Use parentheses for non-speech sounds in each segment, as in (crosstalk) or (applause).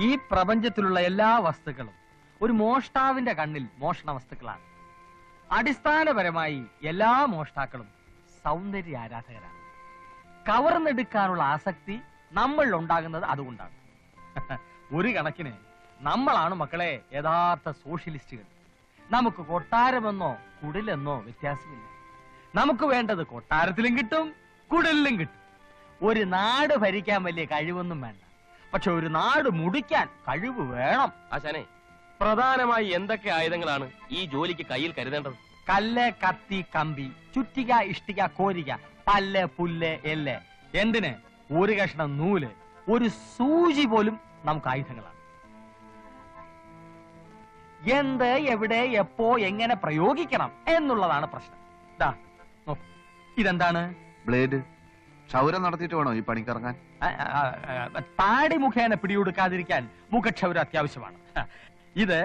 ഈ പ്രപഞ്ചത്തിലുള്ള എല്ലാ വസ്തുക്കളും ഒരു മോഷ്ടാവിന്റെ കണ്ണിൽ മോഷണ വസ്തുക്കളാണ്. അടിസ്ഥാനപരമായി എല്ലാ മോഷ്ടാക്കളും സൗന്ദര്യ ആരാധകരാണ്. കവർന്നെടുക്കാനുള്ള ആസക്തി നമ്മളിൽ ഉണ്ടാകുന്നത് അതുകൊണ്ടാണ്. (laughs) ഒരു കണക്കിന് നമ്മളാണ് മക്കളെ യഥാർത്ഥ സോഷ്യലിസ്റ്റുകൾ. നമുക്ക് കൊട്ടാരമെന്നോ കുടിലെന്നോ വ്യത്യാസമില്ല. നമുക്ക് വേണ്ടത് കൊട്ടാരത്തിലും കിട്ടും കുടലിലും കിട്ടും. ഒരു നാട് ഭരിക്കാൻ വലിയ കഴിവൊന്നും വേണ്ട. പക്ഷെ ഒരു നാട് മുടിക്കാൻ കഴിവ് വേണം. ആശാനെ പ്രധാനമായി എന്തൊക്കെ ആയുധങ്ങളാണ് ഈ ജോലിക്ക് കയ്യിൽ കരുതേണ്ടത്? കല്ല് കത്തി കമ്പി ചുറ്റിക ഇഷ്ടിക കോരിക പല്ല് പുല്ല് എല്ല്. എന്തിന്? ഒരു കഷ്ണം നൂൽ ഒരു സൂചി പോലും നമുക്ക് ആയുധങ്ങളാണ്. എന്ത് എവിടെ എപ്പോ എങ്ങനെ പ്രയോഗിക്കണം എന്നുള്ളതാണ് പ്രശ്നം. ദാ ഇതെന്താണ്? ബ്ലേഡ്. ക്ഷൗരം നടത്തിയിട്ട് വേണോ ഈ പണിക്കിറങ്ങാൻ? താടി മുഖേന പിടികൊടുക്കാതിരിക്കാൻ മുഖക്ഷൗരം അത്യാവശ്യമാണ്. ഇത്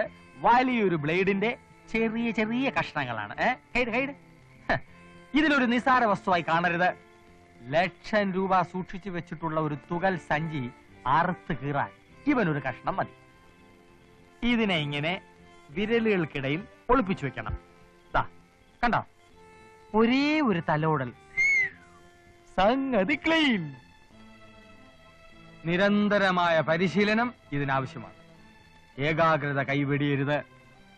വലിയൊരു ബ്ലേഡിന്റെ ചെറിയ ചെറിയ കഷ്ണങ്ങളാണ്. ഇതിലൊരു നിസാര വസ്തുവായി കാണരുത്. ലക്ഷം രൂപ സൂക്ഷിച്ചു വെച്ചിട്ടുള്ള ഒരു തുകൽ സഞ്ചി അറുത്ത് കീറാൻ ഇവനൊരു കഷ്ണം മതി. ഇതിനെ ഇങ്ങനെ വിരലുകൾക്കിടയിൽ ഒളിപ്പിച്ചു വെക്കണം. കണ്ടോ? ഒരേ ഒരു തലോടൽ സംഗതി ക്ലീൻ. നിരന്തരമായ പരിശീലനം ഇതിനാവശ്യമാണ്. ഏകാഗ്രത കൈവെടിയരുത്.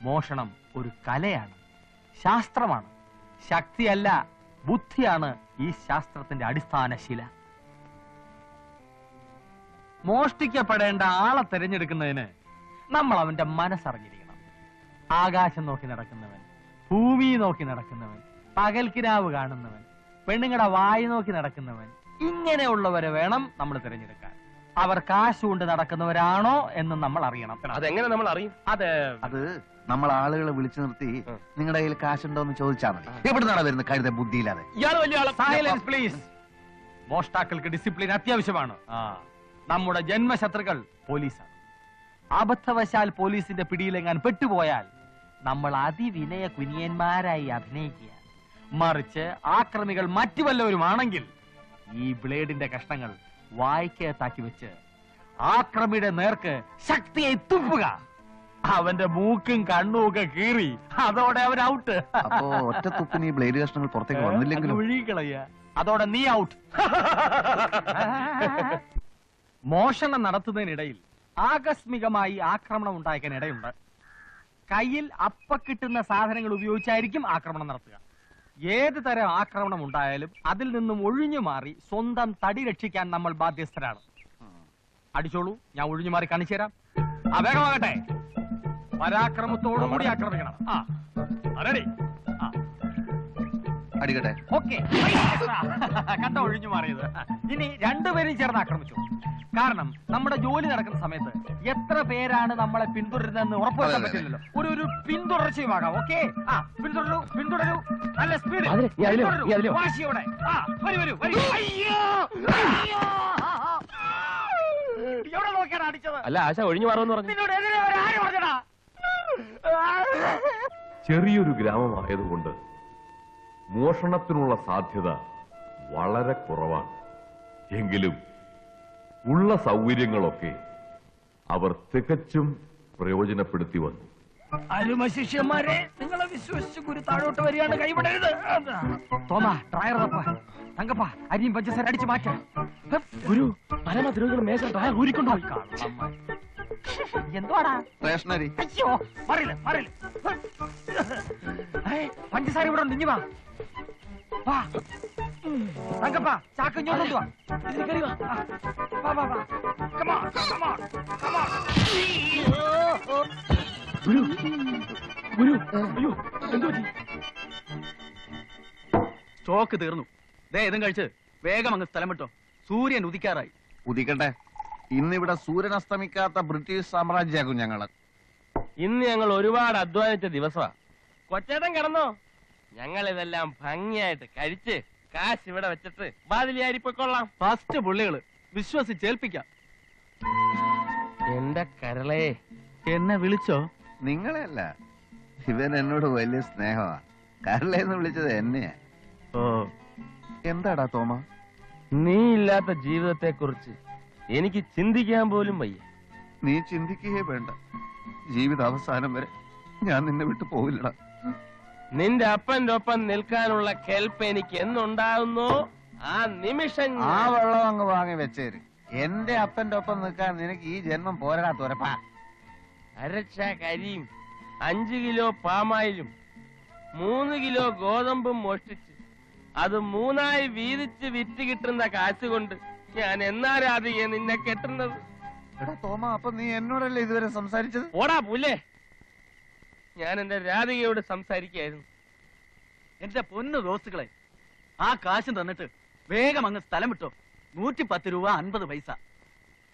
മോഷണം ഒരു കലയാണ്. ശാസ്ത്രമാണ്. ശക്തിയല്ല ബുദ്ധിയാണ് ഈ ശാസ്ത്രത്തിന്റെ അടിസ്ഥാന ശില. മോഷ്ടിക്കപ്പെടേണ്ട ആളെ തിരഞ്ഞെടുക്കുന്നതിന് നമ്മൾ അവന്റെ മനസ്സറിഞ്ഞിരിക്കണം. ആകാശം നോക്കി നടക്കുന്നവൻ ഭൂമി നോക്കി നടക്കുന്നവൻ പകൽക്കിരാവ് കാണുന്നവൻ പെണ്ണുങ്ങളുടെ വായി നോക്കി നടക്കുന്നവൻ ഇങ്ങനെയുള്ളവരെ വേണം നമ്മൾ തിരഞ്ഞെടുക്കാൻ. അവർ കാശ് കൊണ്ട് നടക്കുന്നവരാണോ എന്ന് നമ്മൾ അറിയണം. അതെങ്ങനെ നമ്മൾ അറിയും? അതെ അത് നമ്മൾ ആളുകളെ വിളിച്ചു നിർത്തി. നിങ്ങളുടെ കയ്യിൽ കാശുണ്ടോ എന്ന് ചോദിച്ചാൽ മതി എവിടുന്നാണ് വരുന്നത് കഴുത ബുദ്ധിയില്ലാതെ? ഇയാൾ വലിയ ആളെ. സൈലൻസ് പ്ലീസ് മോഷ്ടാക്കൾക്ക് ഡിസിപ്ലിൻ അത്യാവശ്യമാണ്. ആ. നമ്മുടെ ജന്മശത്രുക്കൾ പോലീസാണ്. അബദ്ധവശാൽ പോലീസിന്റെ പിടിയിലെങ്ങാൻ പെട്ടുപോയാൽ നമ്മൾ അതിവിനയ കുനിയന്മാരായി അഭിനയിക്കുക. മറിച്ച് ആക്രമികൾ മറ്റു വല്ലവരുമാണെങ്കിൽ ഈ ബ്ലേഡിന്റെ കഷ്ണങ്ങൾ വായിക്കകത്താക്കി വെച്ച് ആക്രമിയുടെ നേർക്ക് ശക്തിയെ തുപ്പുക. അവന്റെ മൂക്കും കണ്ണും ഒക്കെ കീറി അതോടെ അവൻ ഔട്ട്. അപ്പോ ഒറ്റ തുപ്പിന് ഈ ബ്ലേഡ് കഷ്ണങ്ങൾ പുറത്തേക്ക് വന്നില്ലെങ്കിലും ഒഴുകിക്കളയ. അതോടെ നീ ഔട്ട്. മോഷണം നടത്തുന്നതിനിടയിൽ ആകസ്മികമായി ആക്രമണം ഉണ്ടായേക്കാൻ ഇടയുണ്ട് കയ്യിൽ അപ്പ കിട്ടുന്ന സാധനങ്ങൾ ഉപയോഗിച്ചായിരിക്കും ആക്രമണം നടത്തുക. ഏത് തരം ആക്രമണം ഉണ്ടായാലും അതിൽ നിന്നും ഒഴിഞ്ഞു മാറി സ്വന്തം തടി രക്ഷിക്കാൻ നമ്മൾ ബാധ്യസ്ഥരാണ്. അടിച്ചോളൂ ഞാൻ ഒഴിഞ്ഞു മാറി കാണിച്ചു തരാം. ആ വേഗമാകട്ടെ പരാക്രമത്തോടുകൂടി ആക്രമിക്കണം. ആ റെഡി അടിക്കട്ടെ. ഓക്കെ (laughs) കണ്ട ഒഴിഞ്ഞു മാറിയത്. ഇനി രണ്ടുപേരും ചേർന്ന് ആക്രമിച്ചു. കാരണം നമ്മുടെ ജോലി നടക്കുന്ന സമയത്ത് എത്ര പേരാണ് നമ്മളെ പിന്തുടരുന്നതെന്ന് ഉറപ്പുവരുത്താൻ. പറ്റില്ലല്ലോ. ഒരു ഒരു പിന്തുടർച്ചയുമാകാം ഓക്കെ? ആ പിന്തുടരൂ പിന്തുടരൂ. നല്ല സ്പീഡ് നീ വാശിയോടെ. ആ വരൂ വരൂ വരൂ. അയ്യോ! അയ്യോ! എവിടെ നോക്കിയാണ് അടിച്ചത്? അല്ല ആശ ഒഴിഞ്ഞു മാറുമെന്ന് പറഞ്ഞു. നിന്നോട് എതിരെ വരാൻ ആര് പറഞ്ഞടാ ചെറിയൊരു ഗ്രാമമായതുകൊണ്ട് മോഷണത്തിനുള്ള സാധ്യത വളരെ കുറവാണ്. എങ്കിലും ഉള്ള സൗകര്യങ്ങളൊക്കെ അവർ തികച്ചും പ്രയോജനപ്പെടുത്തി വന്നു. അരുമ ശിഷ്യന്മാരെ നിങ്ങളെ വിശ്വസിച്ച് ഗുരു താഴോട്ട് വരികയാണ് കൈവിടരുത്. തോമാ ഡ്രയർ തപ്പ തങ്കപ്പ അരിയും പഞ്ചസാര അടിച്ചു മാറ്റാം. ഗുരു പരമദ്രോഹികൾ മേശ ഡ്രയർ ഊരിക്കൊണ്ടുപോയി. എന്തുവാടാ? സ്റ്റേഷനറി അയ്യോ പറയില്ല പറയില്ല പഞ്ചസാര ഇവിടെ ഉണ്ട് ഇഞ്ഞു വാ. വാ. തങ്കപ്പ ചാക്ക് ഇങ്ങോട്ട് കൊണ്ടുവാ. ഇതിൽ കയറി വാ. വാ വാ വാ. On, come on. ഗുരു ഗുരു അയ്യോ എന്തോ സ്റ്റോക്ക് തീർന്നു. ദേ ഇതും കഴിച്ച് വേഗം അങ്ങ് സ്ഥലം വിട്ടോ. സൂര്യൻ ഉദിക്കാറായി. ഉദിക്കട്ടെ ഇന്നിവിടെ സൂര്യൻ അസ്തമിക്കാത്ത ബ്രിട്ടീഷ് സാമ്രാജ്യമാകും ഞങ്ങൾ. ഇന്ന് ഞങ്ങൾ ഒരുപാട് അധ്വാനിച്ച ദിവസമാ. കൊച്ചേട്ടൻ കിടന്നോ? ഞങ്ങൾ ഇതെല്ലാം ഭംഗിയായിട്ട് കഴിച്ച് കാശ് ഇവിടെ വെച്ചിട്ട് ബാതിലിയാരിപ്പൊക്കൊള്ളാം ഫസ്റ്റ് പുള്ളികൾ. വിശ്വസിച്ചേൽപ്പിക്കാം. എന്റെ കരളേ. എന്നെ വിളിച്ചോ? നിങ്ങളെയല്ല. ഇവൻ എന്നോട് വലിയ സ്നേഹമാ. കരളേന്ന് വിളിച്ചത് എന്നെയാ. ഓ. എന്താടാ തോമ? നീ ഇല്ലാത്ത ജീവിതത്തെ കുറിച്ച് എനിക്ക് ചിന്തിക്കാൻ പോലും വയ്യ. നീ ചിന്തിക്കുകയേ വേണ്ട. ജീവിത അവസാനം വരെ ഞാൻ നിന്നെ വിട്ടു പോവില്ലടാ. നിന്റെ അപ്പന്റെ ഒപ്പം നിൽക്കാനുള്ള കെൽപ്പ് എനിക്ക് എന്നുണ്ടാകുന്നു ആ നിമിഷം ഞാൻ- ആ വെള്ളം അങ്ങ് വാങ്ങി വെച്ചേര്. എന്റെ അപ്പന്റെ ഒപ്പം നിൽക്കാൻ നിനക്ക് ഈ ജന്മം പോരടാ തുരപ്പാ അരച്ച കരിയും അഞ്ചു കിലോ പാമായിലും മൂന്ന് കിലോ ഗോതമ്പും മോഷ്ടിച്ച് അത് മൂന്നായി വീതിച്ച് വിറ്റ് കിട്ടുന്ന കാശ് കൊണ്ട് ഞാൻ എന്നാരാധിക നിന്നെ കെട്ടുന്നത്? എടാ തോമ അപ്പൊ നീ എന്നോടല്ലേ ഇതുവരെ സംസാരിച്ചത്? ഓടാ പുല്ലേ. ഞാൻ എന്റെ രാധികയോട് സംസാരിക്കായിരുന്നു എന്റെ പൊന്നു ദോസ്തുക്കളെ ആ കാശും തന്നിട്ട് വേഗം അങ്ങ് സ്ഥലം വിട്ടോ. നൂറ്റി പത്ത് രൂപ അൻപത് പൈസ.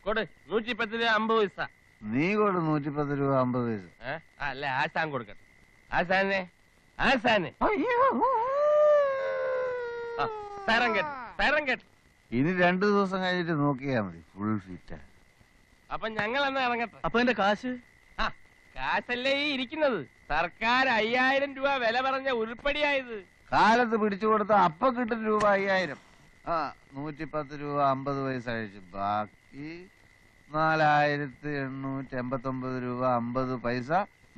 കൊട് നൂറ്റി പത്ത് രൂപ അമ്പത് പൈസ. നീ കൊടു നൂറ്റിപ്പത്ത് രൂപ അമ്പത് പൈസ. ഏ? അല്ല ആശാൻ കൊടുക്കട്ടെ. ആശാനെ ആശാനെ ആ, തരം കേട്ട് തരം കേട്ട്. ഇനി രണ്ടു ദിവസം കഴിഞ്ഞിട്ട് നോക്കിയാ മതി ഫുൾ ഫിറ്റ് അപ്പൊ ഞങ്ങൾ എന്നാ ഇറങ്ങട്ടെ? അപ്പൊ എന്റെ കാശ്? ആ, കാശല്ലേ ഈ ഇരിക്കുന്നത്. സർക്കാർ അയ്യായിരം രൂപ വില പറഞ്ഞ ഉരുപ്പടിയായത്. കാലത്ത് പിടിച്ചു കൊടുത്ത അപ്പൊ കിട്ടും രൂപ അയ്യായിരം. ആ നൂറ്റിപ്പത്ത് രൂപ അമ്പത് പൈസ അഴിച്ചു ബാക്കി നാലായിരത്തി എണ്ണൂറ്റി എൺപത്തി ഒമ്പത് രൂപ അമ്പത് പൈസ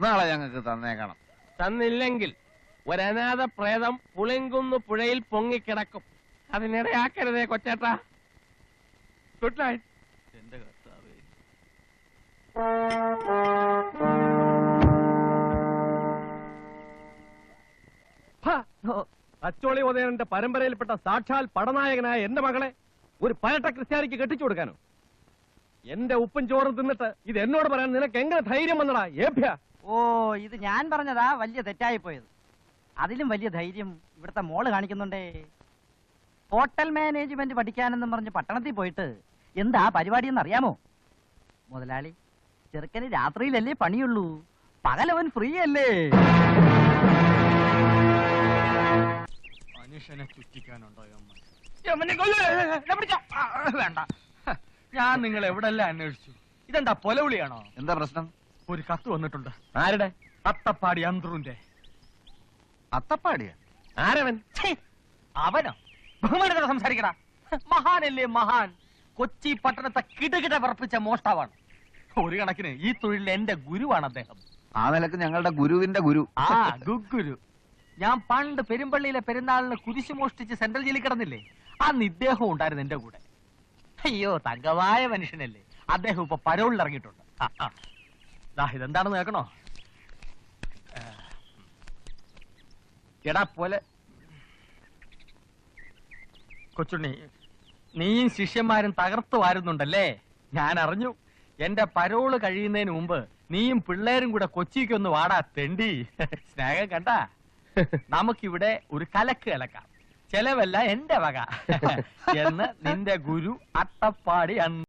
നാളെ ഞങ്ങൾക്ക് തന്നേക്കണം. തന്നില്ലെങ്കിൽ ഒരനാഥ പ്രേതം പുളിങ്കുന്ന് പുഴയിൽ പൊങ്ങിക്കിടക്കും. അതിനിടയാക്കരുതേ കൊച്ചേട്ടാ. Good night. എന്റെ കർത്താവേ. അച്ചോളി ഉദയനന്റെ പരമ്പരയിൽപ്പെട്ട സാക്ഷാൽ പടനായകനായ എന്റെ മകളെ ഒരു പരട്ട ക്രിസ്ത്യാനിക്ക് കെട്ടിച്ചു കൊടുക്കാനോ? എന്റെ ഉപ്പും ചോറും തിന്നിട്ട് ഇത് എന്നോട് പറയാൻ നിനക്ക് എങ്ങനെ ധൈര്യം വന്നടാ ഏഭ്യ? ഓ ഇത് ഞാൻ പറഞ്ഞതാ വലിയ തെറ്റായി പോയത്. അതിലും വലിയ ധൈര്യം ഇവിടുത്തെ മോൾ കാണിക്കുന്നുണ്ടേ. ഹോട്ടൽ മാനേജ്മെന്റ് പഠിക്കാനെന്നും പറഞ്ഞ് പട്ടണത്തിൽ പോയിട്ട് എന്താ പരിപാടി എന്ന് അറിയാമോ മുതലാളി ചെറുക്കന് രാത്രിയിലല്ലേ പണിയുള്ളൂ. പകലവൻ ഫ്രീ അല്ലേ ചുറ്റിക്കാനുണ്ടോ വേണ്ട. ഞാൻ നിങ്ങൾ എവിടെല്ലാം അന്വേഷിച്ചു? ഇതെന്താ പൊലവിളിയാണോ? എന്താ പ്രശ്നം? ഒരു കത്ത് വന്നിട്ടുണ്ട്. ആരുടെ? അത്തപ്പാടി അന്ത്രുന്റെ. അത്തപ്പാടിയ ആരവൻ? അവനോ? ബഹുമാനത്തോടെ സംസാരിക്കടാ. മഹാനല്ലേ മഹാൻ. കൊച്ചി പട്ടണത്തെ കിടകിട പറപ്പിച്ച മോഷ്ടാവാണ്. ഒരു കണക്കിന് ഈ തൊഴിലിൽ എന്റെ ഗുരുവാണ് അദ്ദേഹം. ആ നിലയ്ക്ക് ഞങ്ങളുടെ ഗുരുവിന്റെ ഗുരു. ആ ഗുഗുരു. ഞാൻ പണ്ട് പെരുമ്പള്ളിയിലെ പെരുന്നാളിന് കുരിശു മോഷ്ടിച്ച് സെൻട്രൽ ജയിലിൽ കിടന്നില്ലേ? ആ ഇദ്ദേഹം ഉണ്ടായിരുന്നു എന്റെ കൂടെ. അയ്യോ തങ്കവായ മനുഷ്യനല്ലേ. അദ്ദേഹം ഇപ്പൊ പരോളിൽ ഇറങ്ങിയിട്ടുണ്ട്. ഇതെന്താണെന്ന് കേൾക്കണോ. എടാ പോലെ കൊച്ചുണ്ണി നീയും ശിഷ്യന്മാരും തകർത്തു വാരുന്നുണ്ടല്ലേ? ഞാൻ അറിഞ്ഞു. എന്റെ പരോൾ കഴിയുന്നതിന് മുമ്പ് നീയും പിള്ളേരും കൂടെ കൊച്ചിക്കൊന്ന് വാടാ തെണ്ടി. സ്നേഹം കണ്ട. നമുക്കിവിടെ ഒരു കലക്ക് കലക്കാം. ചെലവല്ല എന്റെ വക. (laughs) എന്ന് നിന്റെ ഗുരു അട്ടപ്പാടി അന്ന്